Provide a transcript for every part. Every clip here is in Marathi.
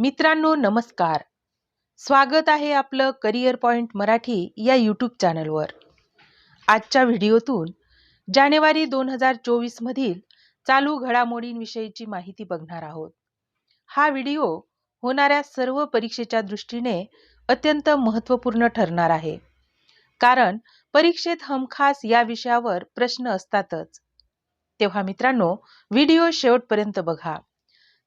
मित्रांनो नमस्कार. स्वागत आहे आपलं करिअर पॉइंट मराठी या यूट्यूब चॅनलवर आजच्या व्हिडिओतून जानेवारी दोन हजार चोवीसमधील चालू घडामोडींविषयीची माहिती बघणार आहोत. हा व्हिडिओ होणाऱ्या सर्व परीक्षेच्या दृष्टीने अत्यंत महत्त्वपूर्ण ठरणार आहे. कारण परीक्षेत हमखास या विषयावर प्रश्न असतातच. तेव्हा मित्रांनो व्हिडिओ शेवटपर्यंत बघा.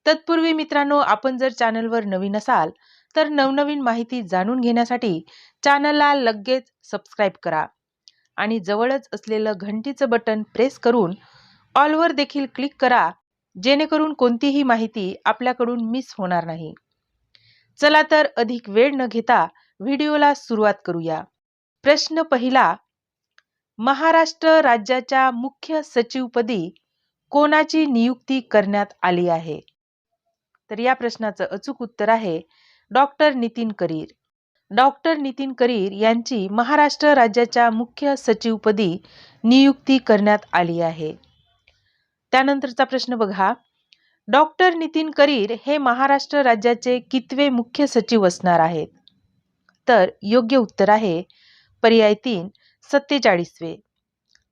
तत्पूर्वी मित्रांनो आपण जर चॅनलवर नवीन असाल तर नवनवीन माहिती जाणून घेण्यासाठी चॅनलला लगेच सबस्क्राईब करा आणि जवळच असलेलं घंटीचं बटन प्रेस करून ऑलवर देखील क्लिक करा जेणेकरून कोणतीही माहिती आपल्याकडून मिस होणार नाही. चला तर अधिक वेळ न घेता व्हिडिओला सुरुवात करूया. प्रश्न पहिला महाराष्ट्र राज्याच्या मुख्य सचिवपदी कोणाची नियुक्ती करण्यात आली आहे? तर या प्रश्नाचं अचूक उत्तर आहे डॉक्टर नितीन करीर. डॉक्टर नितीन करीर यांची महाराष्ट्र राज्याच्या मुख्य सचिवपदी नियुक्ती करण्यात आली आहे. त्यानंतरचा प्रश्न बघा. डॉक्टर नितीन करीर हे महाराष्ट्र राज्याचे कितवे मुख्य सचिव असणार आहेत? तर योग्य उत्तर आहे पर्याय तीन सत्तेचाळीसवे.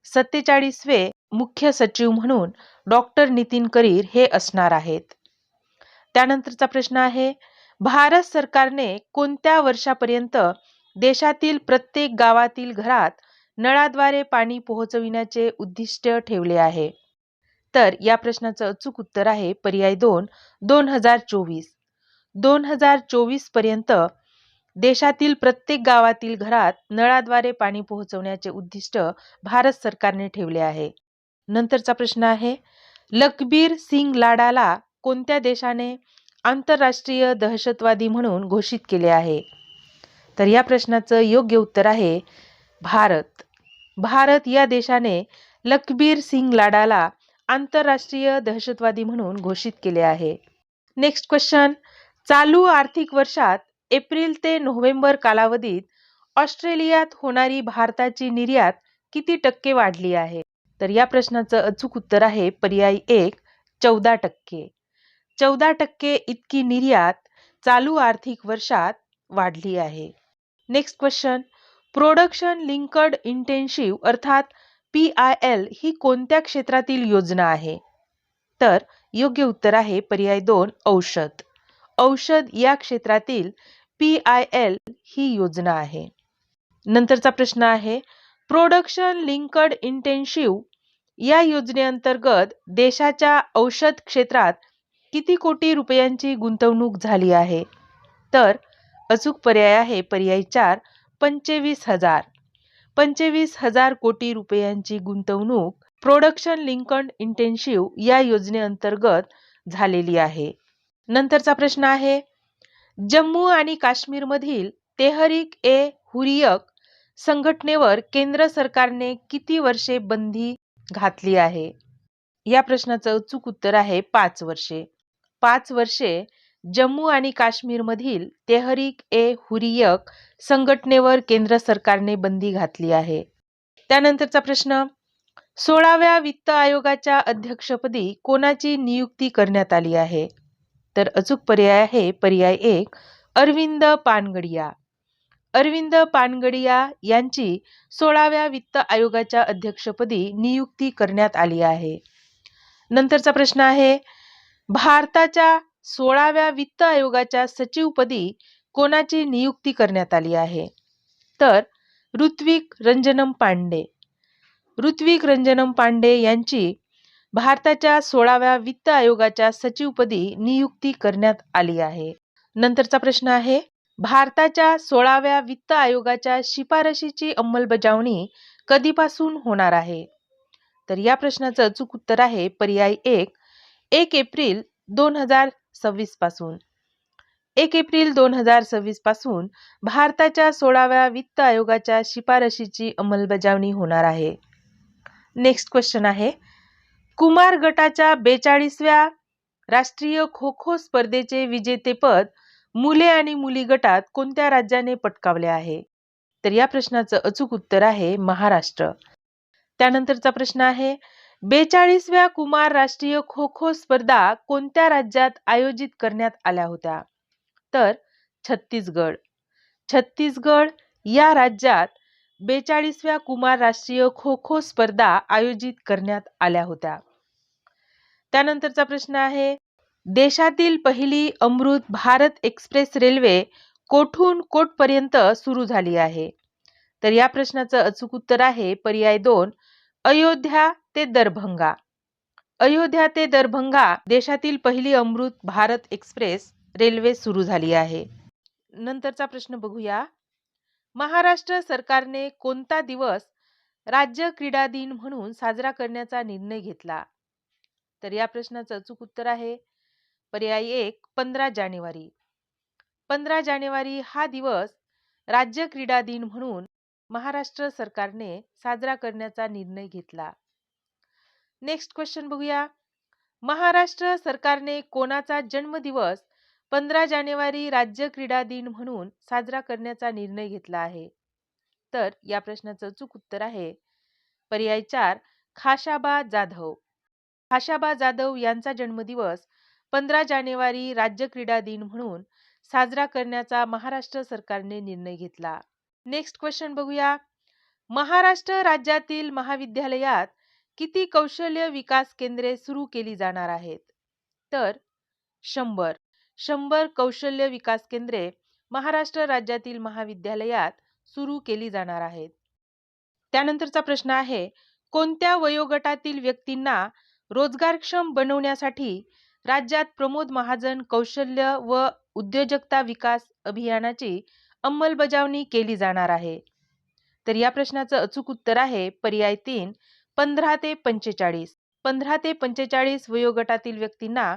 सत्तेचाळीसवे मुख्य सचिव म्हणून डॉक्टर नितीन करीर हे असणार आहेत. त्यानंतरचा प्रश्न आहे भारत सरकारने कोणत्या वर्षापर्यंत देशातील प्रत्येक गावातील घरात नळाद्वारे पाणी पोहोचविण्याचे उद्दिष्ट ठेवले आहे? तर या प्रश्नाचं अचूक उत्तर आहे पर्याय दोन दोन हजार चोवीस. दोन हजार चोवीसपर्यंत देशातील प्रत्येक गावातील घरात नळाद्वारे पाणी पोहोचवण्याचे उद्दिष्ट भारत सरकारने ठेवले आहे. नंतरचा प्रश्न आहे लखबीर सिंग लाडाला कोणत्या देशाने आंतरराष्ट्रीय दहशतवादी म्हणून घोषित केले आहे? तर या प्रश्नाचं योग्य उत्तर आहे भारत. भारत या देशाने लखबीर सिंग लाडाला आंतरराष्ट्रीय दहशतवादी म्हणून घोषित केले आहे. नेक्स्ट क्वेश्चन चालू आर्थिक वर्षात एप्रिल ते नोव्हेंबर कालावधीत ऑस्ट्रेलियात होणारी भारताची निर्यात किती टक्के वाढली आहे? तर या प्रश्नाचं अचूक उत्तर आहे पर्याय एक चौदा टक्के. चौदा टक्के इतकी निर्यात चालू आर्थिक वर्षात वाढली आहे. Next question production linked intensive अर्थात पी आय एल ही कोणत्या क्षेत्रातील योजना आहे? तर योग्य उत्तर आहे पर्याय दोन औषध. औषध या क्षेत्रातील पी आय एल ही योजना आहे. नंतरचा प्रश्न आहे प्रोडक्शन लिंकड इंटेन्शिव्ह या योजनेअंतर्गत देशाच्या औषध क्षेत्रात किती कोटी रुपयांची गुंतवणूक झाली आहे? तर अचूक पर्याय आहे पर्याय चार पंचवीस हजार. पंचवीस हजार कोटी रुपयांची गुंतवणूक प्रोडक्शन लिंकन इंटेन्सिव्ह या योजनेअंतर्गत झालेली आहे. नंतरचा प्रश्न आहे जम्मू आणि काश्मीरमधील तेहरीक ए हुरियक संघटनेवर केंद्र सरकारने किती वर्षे बंदी घातली आहे? या प्रश्नाचं अचूक उत्तर आहे पाच वर्षे. पाच वर्षे जम्मू आणि काश्मीरमधील तेहरीक ए हुरियक संघटनेवर केंद्र सरकारने बंदी घातली आहे. त्यानंतरचा प्रश्न सोळाव्या वित्त आयोगाच्या अध्यक्षपदी कोणाची नियुक्ती करण्यात आली आहे? तर अचूक पर्याय आहे पर्याय एक अरविंद पानगडिया. अरविंद पानगडिया यांची सोळाव्या वित्त आयोगाच्या अध्यक्षपदी नियुक्ती करण्यात आली आहे. नंतरचा प्रश्न आहे भारताच्या सोळाव्या वित्त आयोगाच्या सचिवपदी कोणाची नियुक्ती करण्यात आली आहे? तर ऋत्विक रंजनम पांडे. ऋत्विक रंजनम पांडे यांची भारताच्या सोळाव्या वित्त आयोगाच्या सचिवपदी नियुक्ती करण्यात आली आहे. नंतरचा प्रश्न आहे भारताच्या सोळाव्या वित्त आयोगाच्या शिफारशीची अंमलबजावणी कधीपासून होणार आहे? तर या प्रश्नाचं अचूक उत्तर आहे पर्याय एक एक एप्रिल दोन हजार सव्वीसपासून. एक एप्रिल दोन हजार सव्वीसपासून भारताच्या सोळाव्या वित्त आयोगाच्या शिफारशीची अंमलबजावणी होणार आहे. नेक्स्ट क्वेश्चन आहे. कुमार गटाच्या बेचाळीसव्या राष्ट्रीय खो खो स्पर्धेचे विजेतेपद मुले आणि मुली गटात कोणत्या राज्याने पटकावले आहे? तर या प्रश्नाचं अचूक उत्तर आहे महाराष्ट्र. त्यानंतरचा प्रश्न आहे बेचाळीसव्या कुमार राष्ट्रीय खो खो स्पर्धा कोणत्या राज्यात आयोजित करण्यात आल्या होत्या? तर छत्तीसगड. छत्तीसगड या राज्यात बेचाळीसव्या कुमार राष्ट्रीय खो खो स्पर्धा आयोजित करण्यात आल्या होत्या. त्यानंतरचा प्रश्न आहे देशातील पहिली अमृत भारत एक्सप्रेस रेल्वे कोठून कोठपर्यंत सुरू झाली आहे? तर या प्रश्नाचं अचूक उत्तर आहे पर्याय दोन अयोध्या ते दरभंगा. अयोध्या ते दरभंगा देशातील पहिली अमृत भारत एक्सप्रेस रेल्वे सुरू झाली आहे. नंतरचा प्रश्न बघूया. महाराष्ट्र सरकारने कोणता दिवस राज्य क्रीडा दिन म्हणून साजरा करण्याचा निर्णय घेतला? तर या प्रश्नाचं अचूक उत्तर आहे पर्याय एक पंधरा जानेवारी. पंधरा जानेवारी हा दिवस राज्य क्रीडा दिन म्हणून महाराष्ट्र सरकारने साजरा करण्याचा निर्णय घेतला. नेक्स्ट क्वेश्चन बघूया. महाराष्ट्र सरकारने कोणाचा जन्मदिवस पंधरा जानेवारी राज्य क्रीडा दिन म्हणून साजरा करण्याचा निर्णय घेतला आहे? तर या प्रश्नाचं चूक उत्तर आहे पर्याय चार खाशाबा जाधव. खाशाबा जाधव यांचा जन्मदिवस पंधरा जानेवारी राज्य क्रीडा दिन म्हणून साजरा करण्याचा महाराष्ट्र सरकारने निर्णय घेतला. नेक्स्ट क्वेश्चन बघूया. महाराष्ट्र राज्यातील महाविद्यालयात किती कौशल्य विकास केंद्रे सुरू केली जाणार आहेत? तर शंभर. शंभर कौशल्य विकास केंद्रे महाराष्ट्र राज्यातील महाविद्यालयात सुरू केली जाणार आहेत. त्यानंतरचा प्रश्न आहे कोणत्या वयोगटातील व्यक्तींना रोजगारक्षम बनवण्यासाठी राज्यात प्रमोद महाजन कौशल्य व उद्योजकता विकास अभियानाची अंमलबजावणी केली जाणार आहे. तर या प्रश्नाचं अचूक उत्तर आहे पर्याय तीन पंधरा ते पंचेचाळीस. पंधरा ते पंचेचाळीस वयोगटातील व्यक्तींना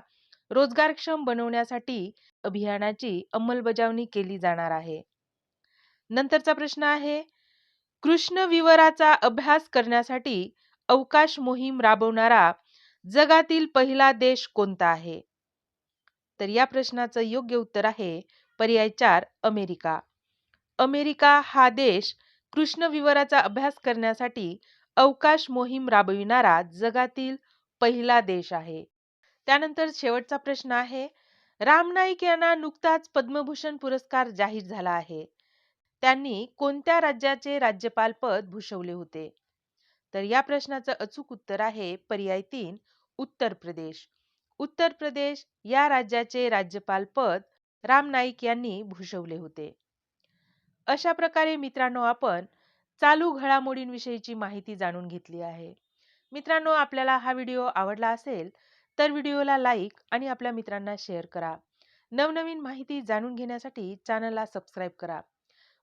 रोजगारक्षम बनवण्यासाठी अभियानाची अंमलबजावणी केली जाणार आहे. नंतरचा प्रश्न आहे कृष्ण विवराचा अभ्यास करण्यासाठी अवकाश मोहीम राबवणारा जगातील पहिला देश कोणता आहे? तर या प्रश्नाचं योग्य उत्तर आहे पर्याय चार अमेरिका. अमेरिका हा देश कृष्णविवराचा अभ्यास करण्यासाठी अवकाश मोहीम राबविणारा जगातील पहिला देश आहे. त्यानंतर शेवटचा प्रश्न आहे राम नाईक यांना नुकताच पद्मभूषण पुरस्कार जाहीर झाला आहे. त्यांनी कोणत्या राज्याचे राज्यपाल पद भूषवले होते? तर या प्रश्नाचं अचूक उत्तर आहे पर्याय तीन उत्तर प्रदेश. उत्तर प्रदेश या राज्याचे राज्यपाल पद राम नाईक यांनी भूषवले होते. अशा प्रकारे मित्रांनो आपण चालू घडामोडींविषयीची माहिती जाणून घेतली आहे. मित्रांनो आपल्याला हा व्हिडिओ आवडला असेल तर व्हिडिओला लाईक आणि आपल्या मित्रांना शेअर करा. नवनवीन माहिती जाणून घेण्यासाठी चॅनलला सबस्क्राईब करा.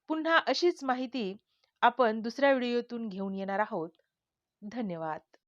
पुन्हा अशीच माहिती आपण दुसऱ्या व्हिडिओतून घेऊन येणार आहोत. धन्यवाद.